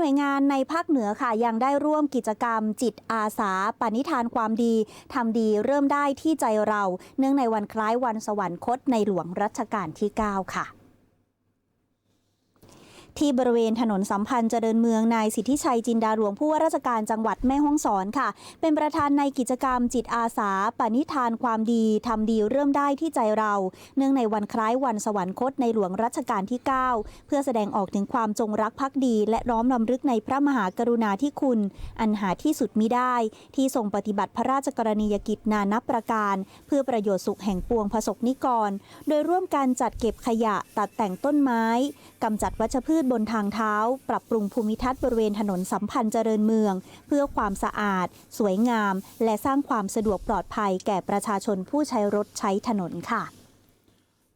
หน่วยงานในภาคเหนือค่ะยังได้ร่วมกิจกรรม จิตอาสาปณิธานความดีทำดีเริ่มได้ที่ใจเรา เนื่องในวันคล้ายวันสวรรคตในหลวงรัชกาลที่ 9 ค่ะ ที่บริเวณถนนสัมพันธ์เจริญเมืองนายสิทธิชัยจินดาหลวงผู้ว่าราชการจังหวัดแม่ฮ่องสอนค่ะ เป็นประธานในกิจกรรมจิตอาสา ปณิธานความดีทำดีเริ่มได้ที่ใจเรา เนื่องในวันคล้ายวันสวรรคตในหลวงรัชกาลที่ 9 เพื่อแสดงออกถึงความจงรักภักดี และน้อมรำลึกในพระมหากรุณาธิคุณ อันหาที่สุดมิได้ ที่ทรงปฏิบัติพระราชกรณียกิจนานับประการ เพื่อประโยชน์สุขแห่งปวงประสบนิกร โดยร่วมกันจัดเก็บขยะตัดแต่งต้นไม้กำจัดวัชพืชบนทางเท้า ปรับปรุงภูมิทัศน์บริเวณถนนสัมพันธ์เจริญเมือง เพื่อความสะอาด สวยงาม และสร้างความสะดวกปลอดภัยแก่ประชาชนผู้ใช้รถใช้ถนนค่ะ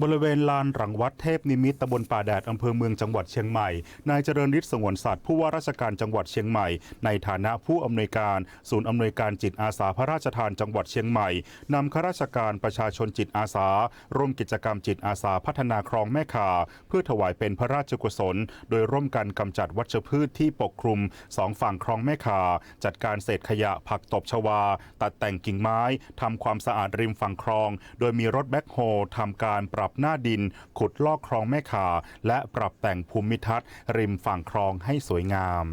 บริเวณลานหลังวัดเทพนิมิตตำบลป่าแดดอำเภอเมืองจังหวัดเชียงใหม่ นายเจริญฤทธิ์สงวนสัตว์ผู้ว่าราชการจังหวัดเชียงใหม่ ในฐานะผู้อำนวยการ ศูนย์อำนวยการจิตอาสาพระราชทานจังหวัดเชียงใหม่นำข้าราชการประชาชนจิตอาสา ร่วมกิจกรรมจิตอาสาพัฒนาคลองแม่ขาเพื่อถวายเป็นพระราชกุศล โดยร่วมกันกำจัดวัชพืชที่ปกคลุมสองฝั่งคลองแม่ขาจัดการเศษขยะผักตบชวา ตัดแต่งกิ่งไม้ทำความสะอาดริมฝั่งคลอง โดยมีรถแบ็คโฮทำการปรับบหน้าดิน ขุดลอกคลองแม่ขา และปรับแต่งภูมิทัศน์ ริมฝั่งคลองให้สวยงาม